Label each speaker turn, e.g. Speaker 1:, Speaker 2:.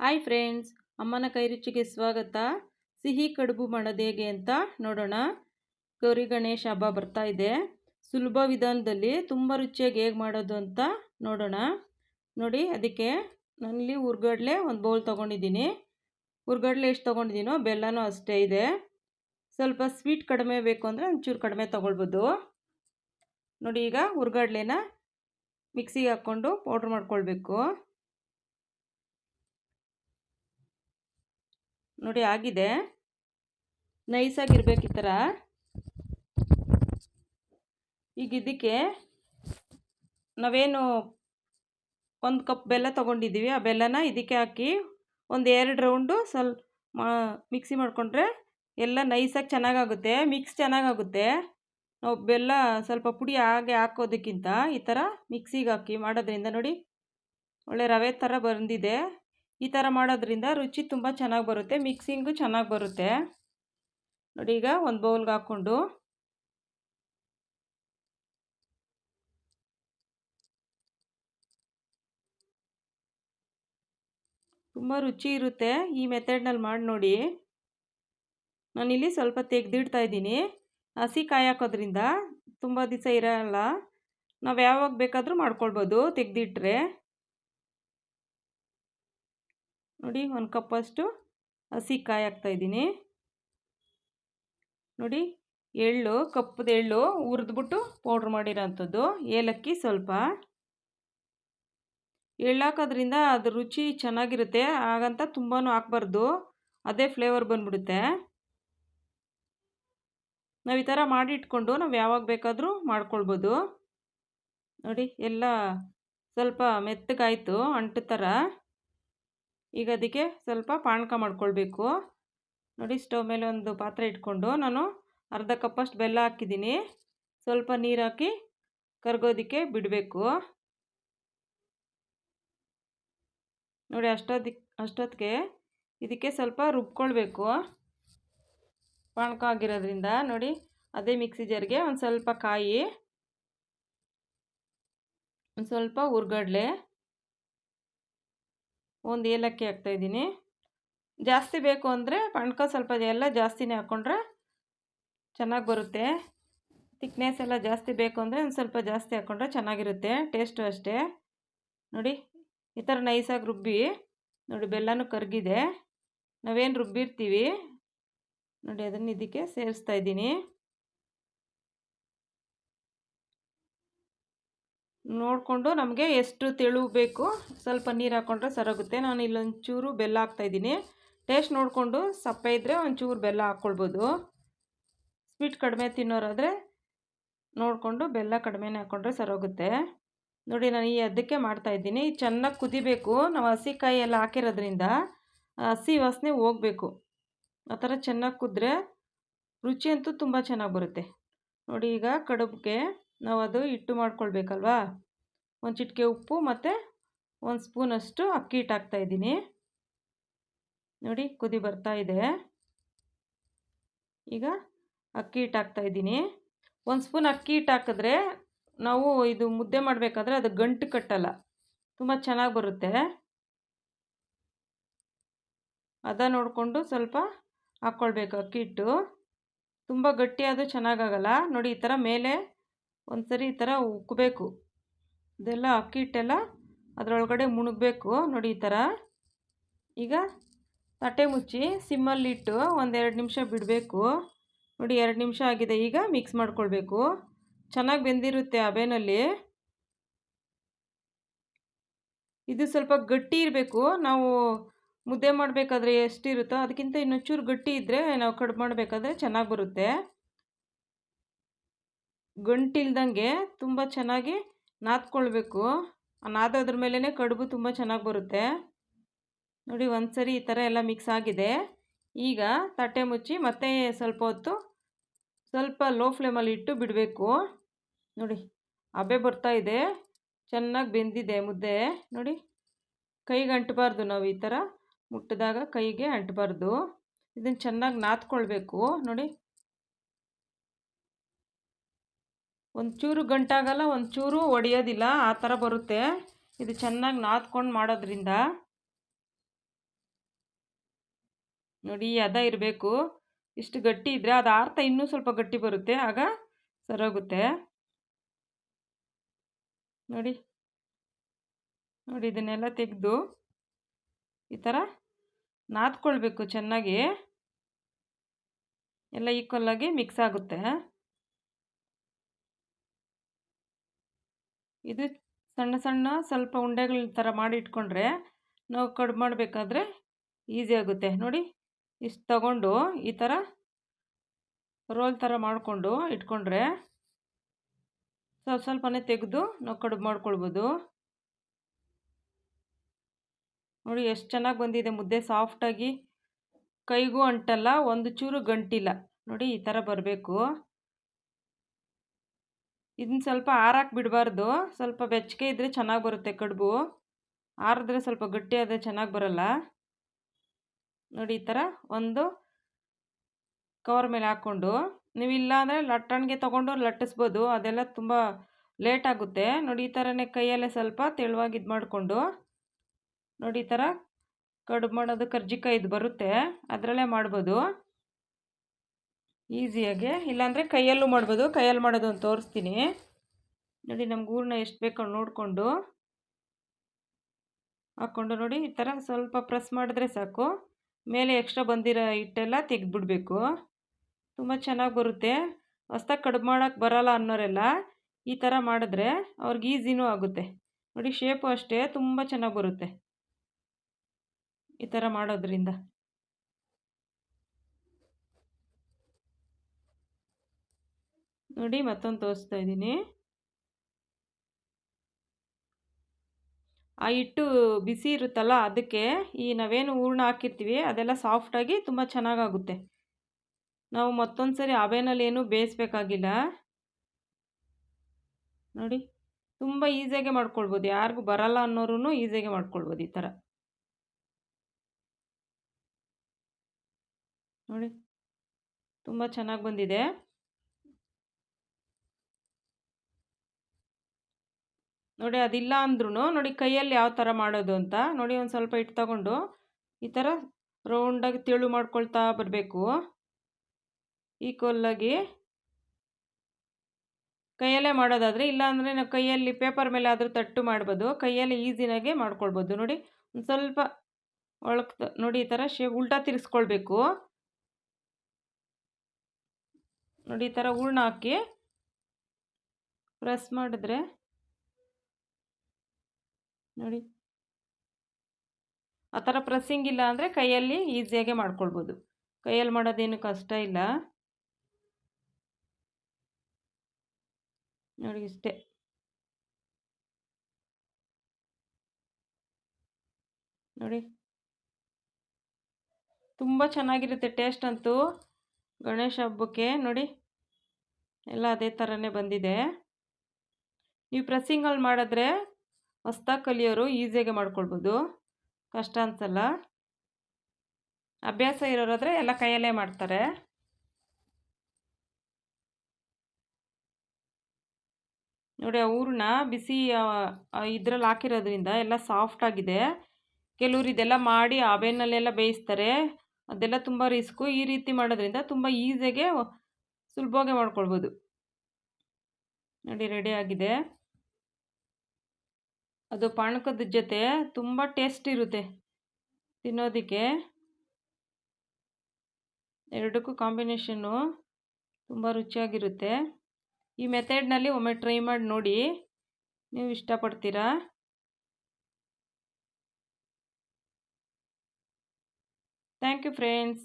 Speaker 1: Hi friends, ಅಮ್ಮನ ಕೈ ರುಚಿಗೆ ಸ್ವಾಗತ. ಸಿಹಿ ಕಡುಬು ಮಾಡೋದು ಹೇಗೆ ಅಂತ ನೋಡೋಣ. ಗೌರಿ ಗಣೇಶ ಹಬ್ಬ ಬರ್ತಾ ಇದೆ. ಸುಲಭ ವಿಧಾನದಲ್ಲಿ ತುಂಬ ರುಚಿಯಾಗಿ ಹೇಗೆ ಮಾಡೋದು ಅಂತ ನೋಡೋಣ. ನೋಡಿ, ಅದಕ್ಕೆ ನಾನಿಲ್ಲಿ ಹುರ್ಗಡ್ಲೆ ಒಂದು ಬೌಲ್ ತೊಗೊಂಡಿದ್ದೀನಿ. ಹುರ್ಗಡ್ಲೆ ಎಷ್ಟು ತೊಗೊಂಡಿದ್ದೀನೋ ಬೆಲ್ಲನೂ ಅಷ್ಟೇ ಇದೆ. ಸ್ವಲ್ಪ ಸ್ವೀಟ್ ಕಡಿಮೆ ಬೇಕು ಅಂದರೆ ಒಂಚೂರು ಕಡಿಮೆ ತೊಗೊಳ್ಬೋದು. ನೋಡಿ, ಈಗ ಹುರ್ಗಡ್ಲೆನ ಮಿಕ್ಸಿಗೆ ಹಾಕ್ಕೊಂಡು ಪೌಡ್ರ್ ಮಾಡ್ಕೊಳ್ಬೇಕು. ನೋಡಿ ಆಗಿದೆ. ನೈಸಾಗಿರ್ಬೇಕು ಈ ಥರ. ಈಗ ಇದಕ್ಕೆ ನಾವೇನು ಒಂದು ಕಪ್ ಬೆಲ್ಲ ತೊಗೊಂಡಿದ್ದೀವಿ. ಆ ಬೆಲ್ಲನ ಇದಕ್ಕೆ ಹಾಕಿ ಒಂದು ಎರಡು ರೌಂಡು ಸ್ವಲ್ಪ ಮಾ ಮಿಕ್ಸಿ ಮಾಡಿಕೊಂಡ್ರೆ ಎಲ್ಲ ನೈಸಾಗಿ ಚೆನ್ನಾಗಾಗುತ್ತೆ. ಮಿಕ್ಸ್ ಚೆನ್ನಾಗಾಗುತ್ತೆ. ನಾವು ಬೆಲ್ಲ ಸ್ವಲ್ಪ ಪುಡಿ ಹಾಗೆ ಹಾಕೋದಕ್ಕಿಂತ ಈ ಥರ ಮಿಕ್ಸಿಗೆ ಹಾಕಿ ಮಾಡೋದ್ರಿಂದ ನೋಡಿ ಒಳ್ಳೆ ರವೆ ಥರ ಬಂದಿದೆ. ಈ ಥರ ಮಾಡೋದ್ರಿಂದ ರುಚಿ ತುಂಬ ಚೆನ್ನಾಗಿ ಬರುತ್ತೆ ಮಿಕ್ಸಿಂಗು ಚೆನ್ನಾಗಿ ಬರುತ್ತೆ. ನೋಡಿ ಈಗ ಒಂದು ಬೌಲ್ಗೆ ಹಾಕ್ಕೊಂಡು. ತುಂಬ ರುಚಿ ಇರುತ್ತೆ ಈ ಮೆಥಡ್ನಲ್ಲಿ ಮಾಡಿ ನೋಡಿ. ನಾನಿಲ್ಲಿ ಸ್ವಲ್ಪ ತೆಗೆದಿಡ್ತಾ ಇದ್ದೀನಿ. ಹಸಿ ಕಾಯಿ ಹಾಕೋದ್ರಿಂದ ತುಂಬ ದಿವಸ ಇರೋಲ್ಲ. ನಾವು ಯಾವಾಗ ಬೇಕಾದರೂ ಮಾಡ್ಕೊಳ್ಬೋದು ತೆಗೆದಿಟ್ರೆ. ನೋಡಿ ಒಂದು ಕಪ್ಪಷ್ಟು ಹಸಿ ಕಾಯಿ ಹಾಕ್ತಾಯಿದ್ದೀನಿ. ನೋಡಿ ಎಳ್ಳು, ಕಪ್ಪದ ಎಳ್ಳು ಹುರಿದ್ಬಿಟ್ಟು ಪೌಡ್ರ್ ಮಾಡಿರೋಂಥದ್ದು, ಏಲಕ್ಕಿ ಸ್ವಲ್ಪ. ಎಳ್ಳಾಕೋದ್ರಿಂದ ಅದು ರುಚಿ ಚೆನ್ನಾಗಿರುತ್ತೆ, ಹಾಗಂತ ತುಂಬಾ ಹಾಕ್ಬಾರ್ದು, ಅದೇ ಫ್ಲೇವರ್ ಬಂದ್ಬಿಡುತ್ತೆ. ನಾವು ಈ ಥರ ಮಾಡಿ ಇಟ್ಕೊಂಡು ನಾವು ಯಾವಾಗ ಬೇಕಾದರೂ ಮಾಡ್ಕೊಳ್ಬೋದು. ನೋಡಿ ಎಲ್ಲ ಸ್ವಲ್ಪ ಮೆತ್ತಗಾಯಿತು, ಅಂಟು ಥರ ಈಗ ಅದಕ್ಕೆ ಸ್ವಲ್ಪ ಪಾನಕ ಮಾಡ್ಕೊಳ್ಬೇಕು. ನೋಡಿ ಸ್ಟವ್ ಮೇಲೆ ಒಂದು ಪಾತ್ರೆ ಇಟ್ಕೊಂಡು ನಾನು ಅರ್ಧ ಕಪ್ಪಷ್ಟು ಬೆಲ್ಲ ಹಾಕಿದ್ದೀನಿ. ಸ್ವಲ್ಪ ನೀರು ಹಾಕಿ ಕರ್ಗೋದಕ್ಕೆ ಬಿಡಬೇಕು. ನೋಡಿ ಅಷ್ಟೊತ್ತಿಗೆ ಅಷ್ಟೊತ್ತಿಗೆ ಇದಕ್ಕೆ ಸ್ವಲ್ಪ ರುಬ್ಕೊಳ್ಬೇಕು. ಪಾನಕ ಆಗಿರೋದ್ರಿಂದ ನೋಡಿ ಅದೇ ಮಿಕ್ಸಿ ಜರ್ಗೆ ಒಂದು ಸ್ವಲ್ಪ ಕಾಯಿ, ಒಂದು ಸ್ವಲ್ಪ ಹುರ್ಗಡ್ಲೆ ಒಂದು ಏಲಕ್ಕಿ ಹಾಕ್ತಾಯಿದ್ದೀನಿ ಜಾಸ್ತಿ ಬೇಕು ಅಂದರೆ ಪಣಕ ಸ್ವಲ್ಪ ಎಲ್ಲ ಜಾಸ್ತಿನೇ ಹಾಕ್ಕೊಂಡ್ರೆ ಚೆನ್ನಾಗಿ ಬರುತ್ತೆ. ತಿಕ್ನೆಸ್ ಎಲ್ಲ ಜಾಸ್ತಿ ಬೇಕು ಅಂದರೆ ಒಂದು ಸ್ವಲ್ಪ ಜಾಸ್ತಿ ಹಾಕ್ಕೊಂಡ್ರೆ ಚೆನ್ನಾಗಿರುತ್ತೆ. ಟೇಸ್ಟು ಅಷ್ಟೇ. ನೋಡಿ, ಈ ಥರ ನೈಸಾಗಿ ರುಬ್ಬಿ, ನೋಡಿ ಬೆಲ್ಲನೂ ಕರಗಿದೆ. ನಾವೇನು ರುಬ್ಬಿರ್ತೀವಿ. ನೋಡಿ ಅದನ್ನು ಇದಕ್ಕೆ ಸೇರಿಸ್ತಾ ಇದ್ದೀನಿ. ನೋಡಿಕೊಂಡು ನಮಗೆ ಎಷ್ಟು ತೆಳು ಬೇಕು, ಸ್ವಲ್ಪ ನೀರು ಹಾಕ್ಕೊಂಡ್ರೆ ಸರೋಗುತ್ತೆ ನಾನು ಇಲ್ಲೊಂಚೂರು ಬೆಲ್ಲ ಹಾಕ್ತಾಯಿದ್ದೀನಿ ಟೇಸ್ಟ್ ನೋಡಿಕೊಂಡು ಸಪ್ಪೆ ಇದ್ದರೆ ಒಂಚೂರು ಬೆಲ್ಲ ಹಾಕ್ಕೊಳ್ಬೋದು ಸ್ವೀಟ್ ಕಡಿಮೆ ತಿನ್ನೋರಾದರೆ ನೋಡಿಕೊಂಡು ಬೆಲ್ಲ ಕಡಿಮೆನೇ ಹಾಕ್ಕೊಂಡ್ರೆ ಸರೋಗುತ್ತೆ ನೋಡಿ, ನಾನು ಈ ಅದಕ್ಕೆ ಮಾಡ್ತಾಯಿದ್ದೀನಿ ಚೆನ್ನಾಗಿ ಕುದಿಬೇಕು. ನಾವು ಹಸಿಕಾಯಿ ಎಲ್ಲ ಹಾಕಿರೋದ್ರಿಂದ ಹಸಿ ವಾಸನೆ ಹೋಗಬೇಕು. ಆ ಥರ ಚೆನ್ನಾಗಿ ಕುದ್ರೆ ರುಚಿ ಅಂತೂ ತುಂಬ ಚೆನ್ನಾಗಿ ಬರುತ್ತೆ. ನೋಡಿ, ಈಗ ಕಡುಬಿಗೆ ನಾವು ಅದು ಹಿಟ್ಟು ಮಾಡ್ಕೊಳ್ಬೇಕಲ್ವಾ? ಒಂದು ಚಿಟಿಕೆ ಉಪ್ಪು ಮತ್ತು ಒಂದು ಸ್ಪೂನಷ್ಟು ಅಕ್ಕಿ ಹಿಟ್ಟು ಹಾಕ್ತಾಯಿದ್ದೀನಿ ನೋಡಿ ಕುದಿ ಬರ್ತಾ ಇದೆ. ಈಗ ಅಕ್ಕಿ ಹಿಟ್ಟು ಹಾಕ್ತಾಯಿದ್ದೀನಿ ಒಂದು ಸ್ಪೂನ್ ಅಕ್ಕಿ ಹಿಟ್ಟು ಹಾಕಿದ್ರೆ ನಾವು ಇದು ಮುದ್ದೆ ಮಾಡಬೇಕಾದ್ರೆ ಅದು ಗಂಟು ಕಟ್ಟಲ್ಲ, ತುಂಬ ಚೆನ್ನಾಗಿ ಬರುತ್ತೆ. ಅದ ನೋಡಿಕೊಂಡು ಸ್ವಲ್ಪ ಹಾಕ್ಕೊಳ್ಬೇಕು ಅಕ್ಕಿ ಹಿಟ್ಟು. ತುಂಬ ಗಟ್ಟಿಯಾದ ಚೆನ್ನಾಗಾಗಲ್ಲ ನೋಡಿ ಈ ಥರ ಮೇಲೆ ಒಂದು ಸರಿ ಈ ಥರ ಉಕ್ಕಬೇಕು ಇದೆಲ್ಲ ಅಕ್ಕಿ ಹಿಟ್ಟೆಲ್ಲ ಅದರೊಳಗಡೆ ಮುಣಗಬೇಕು. ನೋಡಿ ಈ ಥರ. ಈಗ ತಟ್ಟೆ ಮುಚ್ಚಿ ಸಿಮ್ಮಲ್ಲಿಟ್ಟು ಒಂದೆರಡು ನಿಮಿಷ ಬಿಡಬೇಕು. ನೋಡಿ ಎರಡು ನಿಮಿಷ ಆಗಿದೆ. ಈಗ ಮಿಕ್ಸ್ ಮಾಡ್ಕೊಳ್ಬೇಕು. ಚೆನ್ನಾಗಿ ಬೆಂದಿರುತ್ತೆ ಅಬೆನಲ್ಲಿ ಇದು ಸ್ವಲ್ಪ ಗಟ್ಟಿ ಇರಬೇಕು. ನಾವು ಮುದ್ದೆ ಮಾಡಬೇಕಾದ್ರೆ ಎಷ್ಟಿರುತ್ತೋ ಅದಕ್ಕಿಂತ ಇನ್ನೊಂಚೂರು ಗಟ್ಟಿ ಇದ್ದರೆ ನಾವು ಕಡುಬು ಮಾಡಬೇಕಾದ್ರೆ ಚೆನ್ನಾಗಿ ಬರುತ್ತೆ. ಗಂಟಿಲ್ದಂಗೆ ತುಂಬ ಚೆನ್ನಾಗಿ ನಾದ್ಕೊಳ್ಬೇಕು. ನಾದೋದ್ರ ಮೇಲೇ ಕಡುಬು ತುಂಬ ಚೆನ್ನಾಗಿ ಬರುತ್ತೆ. ನೋಡಿ ಒಂದು ಸರಿ ಈ ಥರ ಎಲ್ಲ ಮಿಕ್ಸ್ ಆಗಿದೆ. ಈಗ ತಟ್ಟೆ ಮುಚ್ಚಿ ಮತ್ತೆ ಸ್ವಲ್ಪ ಹೊತ್ತು ಸ್ವಲ್ಪ ಲೋ ಫ್ಲೇಮಲ್ಲಿ ಇಟ್ಟು ಬಿಡಬೇಕು. ನೋಡಿ ಹಬೆ ಬರ್ತಾ ಇದೆ. ಚೆನ್ನಾಗಿ ಬೆಂದಿದೆ ಮುದ್ದೆ. ನೋಡಿ ಕೈಗೆ ಅಂಟಬಾರ್ದು ನಾವು ಈ ಥರ ಮುಟ್ಟಿದಾಗ ಕೈಗೆ ಅಂಟಬಾರ್ದು. ಇದನ್ನು ಚೆನ್ನಾಗಿ ನಾದ್ಕೊಳ್ಬೇಕು. ನೋಡಿ ಒಂಚೂರು ಗಂಟಾಗಲ್ಲ, ಒಂಚೂರು ಒಡೆಯೋದಿಲ್ಲ. ಆ ಥರ ಬರುತ್ತೆ. ಇದು ಚೆನ್ನಾಗಿ ನಾದ್ಕೊಂಡು ಮಾಡೋದ್ರಿಂದ. ನೋಡಿ ಅದ ಇರಬೇಕು. ಇಷ್ಟು ಗಟ್ಟಿ ಇದ್ದರೆ ಅದು ಆರ್ತ ಇನ್ನೂ ಸ್ವಲ್ಪ ಗಟ್ಟಿ ಬರುತ್ತೆ. ಆಗ ಸರೋಗುತ್ತೆ. ನೋಡಿ. ನೋಡಿ, ಇದನ್ನೆಲ್ಲ ತೆಗೆದು ಈ ಥರ ನಾದ್ಕೊಳ್ಬೇಕು ಚೆನ್ನಾಗಿ. ಎಲ್ಲ ಈಕ್ವಲ್ಲಾಗಿ ಮಿಕ್ಸ್ ಆಗುತ್ತೆ. ಇದು ಸಣ್ಣ ಸಣ್ಣ ಸ್ವಲ್ಪ ಉಂಡೆಗಳ ಥರ ಮಾಡಿ ಇಟ್ಕೊಂಡ್ರೆ ನಾವು ಕಡ್ ಮಾಡಬೇಕಾದ್ರೆ ಈಸಿ ಆಗುತ್ತೆ. ನೋಡಿ, ಇಷ್ಟು ತಗೊಂಡು ಈ ಥರ ರೋಲ್ ಥರ ಮಾಡಿಕೊಂಡು ಇಟ್ಕೊಂಡ್ರೆ ಸ್ವಲ್ಪ ಸ್ವಲ್ಪನೇ ತೆಗೆದು ನಾವು ಕಡುಬು ಮಾಡ್ಕೊಳ್ಬೋದು. ನೋಡಿ, ಎಷ್ಟು ಚೆನ್ನಾಗಿ ಬಂದಿದೆ ಮುದ್ದೆ. ಸಾಫ್ಟಾಗಿ ಕೈಗೂ ಅಂಟಲ್ಲ, ಒಂದು ಚೂರು ಗಂಟಿಲ್ಲ. ನೋಡಿ, ಈ ಥರ ಬರಬೇಕು. ಇದನ್ನ ಸ್ವಲ್ಪ ಆರಾಕ್ ಬಿಡಬಾರ್ದು. ಸ್ವಲ್ಪ ಬೆಚ್ಚಗೆ ಇದ್ದರೆ ಚೆನ್ನಾಗಿ ಬರುತ್ತೆ ಕಡುಬು. ಆರಿದ್ರೆ ಸ್ವಲ್ಪ ಗಟ್ಟಿ ಆದರೆ ಚೆನ್ನಾಗಿ ಬರಲ್ಲ. ನೋಡಿ ಈ ಥರ ಒಂದು ಕವರ್ ಮೇಲೆ ಹಾಕ್ಕೊಂಡು. ನೀವು ಇಲ್ಲ ಅಂದರೆ ಲಟ್ಟಣಿಗೆ ತೊಗೊಂಡು ಲಟ್ಟಿಸ್ಬೋದು. ಅದೆಲ್ಲ ತುಂಬ ಲೇಟ್ ಆಗುತ್ತೆ. ನೋಡಿ ಈ ಥರನೇ ಕೈಯಲ್ಲೇ ಸ್ವಲ್ಪ ತೆಳುವಾಗಿ ಇದು ಮಾಡಿಕೊಂಡು. ನೋಡಿ ಈ ಥರ ಕಡುಬು ಮಾಡೋದು ಕರ್ಜಿಕಾಯಿ ಬರುತ್ತೆ. ಅದರಲ್ಲೇ ಮಾಡ್ಬೋದು. ಈಸಿಯಾಗಿ ಇಲ್ಲಾಂದರೆ ಕೈಯಲ್ಲೂ ಮಾಡ್ಬೋದು. ಕೈಯಲ್ಲಿ ಮಾಡೋದು ಅಂತ ತೋರಿಸ್ತೀನಿ. ನೋಡಿ, ನಮ್ಗೆ ಹೂರ್ಣ ಎಷ್ಟು ಬೇಕೋ ನೋಡಿಕೊಂಡು ಹಾಕ್ಕೊಂಡು ನೋಡಿ, ಈ ಥರ ಸ್ವಲ್ಪ ಪ್ರೆಸ್ ಮಾಡಿದ್ರೆ ಸಾಕು. ಮೇಲೆ ಎಕ್ಸ್ಟ್ರಾ ಬಂದಿರೋ ಹಿಟ್ಟೆಲ್ಲ ತೆಗೆದ್ಬಿಡ್ಬೇಕು. ತುಂಬ ಚೆನ್ನಾಗಿ ಬರುತ್ತೆ. ಹೊಸ್ದಾಗಿ ಕಡುಬು ಮಾಡೋಕ್ಕೆ ಬರೋಲ್ಲ ಅನ್ನೋರೆಲ್ಲ ಈ ಥರ ಮಾಡಿದ್ರೆ ಅವ್ರಿಗೆ ಈಸಿನೂ ಆಗುತ್ತೆ. ನೋಡಿ ಶೇಪು ಅಷ್ಟೇ. ತುಂಬ ಚೆನ್ನಾಗಿ ಬರುತ್ತೆ. ಈ ಥರ ಮಾಡೋದ್ರಿಂದ. ನೋಡಿ ಮತ್ತೊಂದು ತೋರಿಸ್ತಾ ಇದ್ದೀನಿ. ಆ ಹಿಟ್ಟು ಬಿಸಿ ಇರುತ್ತಲ್ಲ ಅದಕ್ಕೆ ಈ ನಾವೇನು ಹೂರ್ಣ ಹಾಕಿರ್ತೀವಿ ಅದೆಲ್ಲ ಸಾಫ್ಟಾಗಿ ತುಂಬ ಚೆನ್ನಾಗಾಗುತ್ತೆ. ನಾವು ಮತ್ತೊಂದು ಸರಿ ಅವೇನಲ್ಲಿ ಏನೂ ಬೇಯಿಸ್ಬೇಕಾಗಿಲ್ಲ. ನೋಡಿ ತುಂಬ ಈಸಿಯಾಗೆ ಮಾಡ್ಕೊಳ್ಬೋದು. ಯಾರಿಗೂ ಬರಲ್ಲ ಅನ್ನೋರು ಈಸಿಯಾಗೆ ಮಾಡ್ಕೊಳ್ಬೋದು ಈ ಥರ. ನೋಡಿ ತುಂಬ ಚೆನ್ನಾಗಿ ಬಂದಿದೆ. ನೋಡಿ ಅದಿಲ್ಲ ಅಂದ್ರೂ ನೋಡಿ ಕೈಯಲ್ಲಿ ಯಾವ ಥರ ಮಾಡೋದು ಅಂತ ನೋಡಿ ಒಂದು ಸ್ವಲ್ಪ ಇಟ್ಟು ತಗೊಂಡು ಈ ಥರ ರೌಂಡಾಗಿ ತೆಳು ಮಾಡ್ಕೊಳ್ತಾ ಬರಬೇಕು. ಈಕ್ವಲ್ಲಾಗಿ ಕೈಯಲ್ಲೇ ಮಾಡೋದಾದರೆ ಇಲ್ಲಾಂದರೆ ನಾವು ಕೈಯಲ್ಲಿ ಪೇಪರ್ ಮೇಲೆ ಆದರೂ ತಟ್ಟು ಮಾಡ್ಬೋದು, ಕೈಯಲ್ಲಿ ಈಸಿನಾಗೆ ಮಾಡ್ಕೊಳ್ಬೋದು. ನೋಡಿ ಒಂದು ಸ್ವಲ್ಪ ಒಳಕ್ ನೋಡಿ ಈ ಥರ ಶೇ ಉಲ್ಟಾ ತಿರ್ಸ್ಕೊಳ್ಬೇಕು. ನೋಡಿ ಈ ಥರ ಹೂರ್ಣ ಹಾಕಿ ಪ್ರೆಸ್ ಮಾಡಿದ್ರೆ ನೋಡಿ. ಆ ಥರ ಪ್ರೆಸ್ಸಿಂಗ್ ಇಲ್ಲ ಅಂದರೆ ಕೈಯಲ್ಲಿ ಈಸಿಯಾಗೆ ಮಾಡ್ಕೊಳ್ಬೋದು. ಕೈಯಲ್ಲಿ ಮಾಡೋದೇನು ಕಷ್ಟ ಇಲ್ಲ. ನೋಡಿ ಇಷ್ಟೇ. ನೋಡಿ. ತುಂಬ ಚೆನ್ನಾಗಿರುತ್ತೆ ಟೇಸ್ಟ್ ಅಂತೂ. ಗಣೇಶ ಹಬ್ಬಕ್ಕೆ ನೋಡಿ. ಎಲ್ಲ ಅದೇ ಥರನೇ ಬಂದಿದೆ. ನೀವು ಪ್ರೆಸ್ಸಿಂಗಲ್ಲಿ ಮಾಡಿದ್ರೆ ಹೊಸ್ದಾಗಿ ಕಲಿಯೋರು ಈಸಿಯಾಗಿ ಮಾಡ್ಕೊಳ್ಬೋದು. ಕಷ್ಟ ಅನ್ಸಲ್ಲ. ಅಭ್ಯಾಸ ಇರೋರಾದರೆ ಎಲ್ಲ ಕೈಯಲ್ಲೇ ಮಾಡ್ತಾರೆ. ನೋಡಿ, ಆ ಊರನ್ನ ಬಿಸಿ ಇದ್ರಲ್ಲಿ ಹಾಕಿರೋದ್ರಿಂದ ಎಲ್ಲ ಸಾಫ್ಟ್ ಆಗಿದೆ. ಕೆಲವರು ಇದೆಲ್ಲ ಮಾಡಿ ಅವೆನಲ್ಲೆಲ್ಲ ಬೇಯಿಸ್ತಾರೆ. ಅದೆಲ್ಲ ತುಂಬ ರಿಸ್ಕು ಈ ರೀತಿ ಮಾಡೋದ್ರಿಂದ ತುಂಬ ಈಸಿಯಾಗೆ ಸುಲಭವಾಗಿ ಮಾಡ್ಕೊಳ್ಬೋದು. ನೋಡಿ ರೆಡಿ ಆಗಿದೆ. ಅದು ಪಾನಕದ ಜೊತೆ ತುಂಬ ಟೇಸ್ಟ್ ಇರುತ್ತೆ. ತಿನ್ನೋದಕ್ಕೆ ಎರಡಕ್ಕೂ ಕಾಂಬಿನೇಷನ್ನು ತುಂಬ ರುಚಿಯಾಗಿರುತ್ತೆ. ಈ ಮೆಥಡ್ನಲ್ಲಿ ಒಮ್ಮೆ ಟ್ರೈ ಮಾಡಿ ನೋಡಿ ನೀವು ಇಷ್ಟಪಡ್ತೀರಾ? Thank you friends